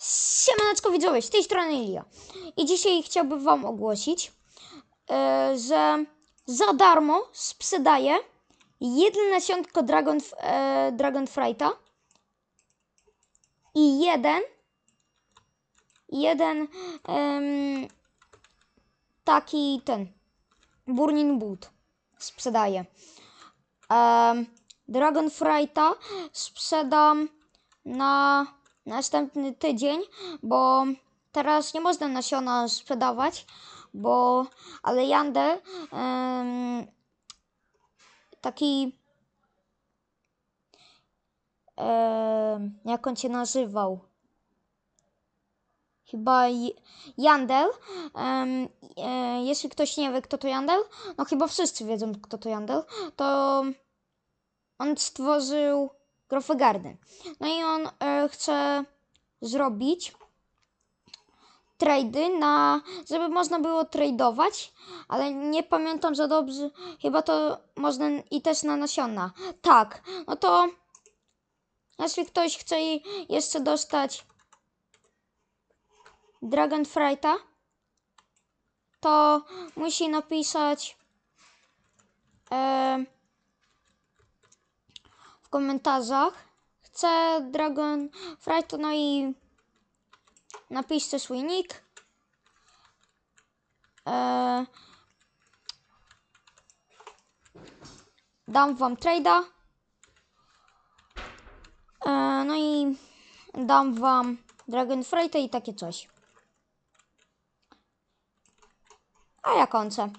Siemaneczko widzowie, z tej strony Ilia. I dzisiaj chciałbym wam ogłosić, e, że za darmo sprzedaję jedno nasionko Dragon, e, Dragon Frighta i jeden jeden em, taki ten Burning Boot sprzedaję. Um, Dragon Frighta sprzedam na następny tydzień, bo teraz nie można nasiona sprzedawać, bo ale Yandel em, taki jak on się nazywał? Chyba J- Yandel. Em, e, jeśli ktoś nie wie, kto to Yandel, no chyba wszyscy wiedzą, kto to Yandel, to on stworzył Grofę Garden. No i on e, chce zrobić trady na, żeby można było tradować, ale nie pamiętam za dobrze, chyba to można i też na nasiona. Tak, no to jeśli ktoś chce jeszcze dostać Dragon Frighta, to musi napisać e, komentarzach chcę Dragon Frighta, no i napiszcie swój nick. E, dam wam trade'a. E, no i dam wam Dragon Frighta i takie coś. A ja kończę.